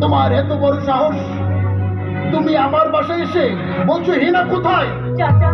তোমার এত বড় সাহস? তুমি আমার বাসায় এসে বলছো হিনা কোথায়? চাচা।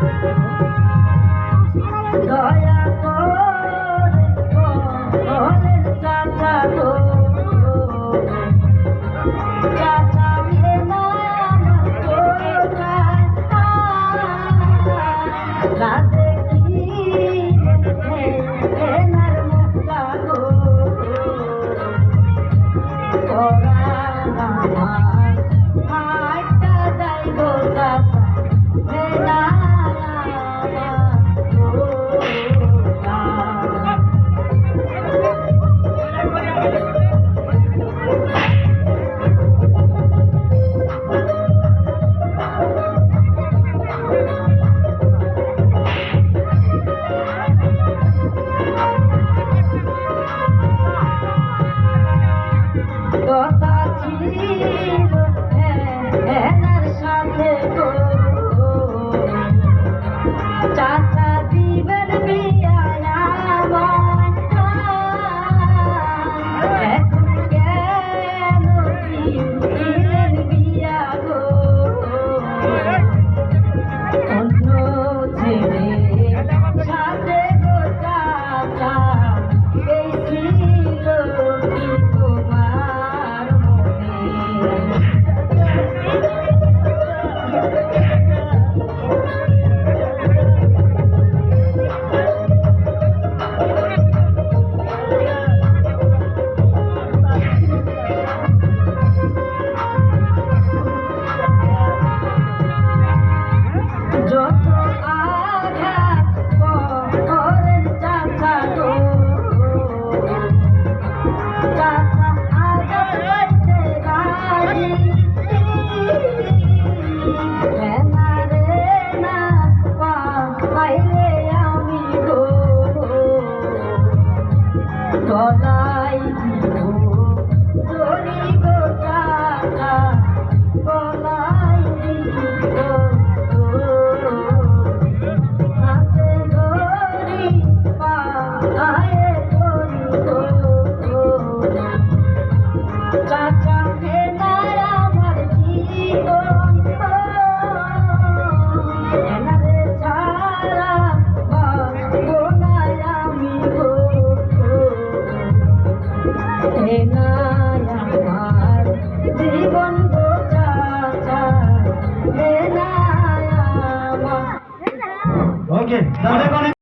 Thank you. গলা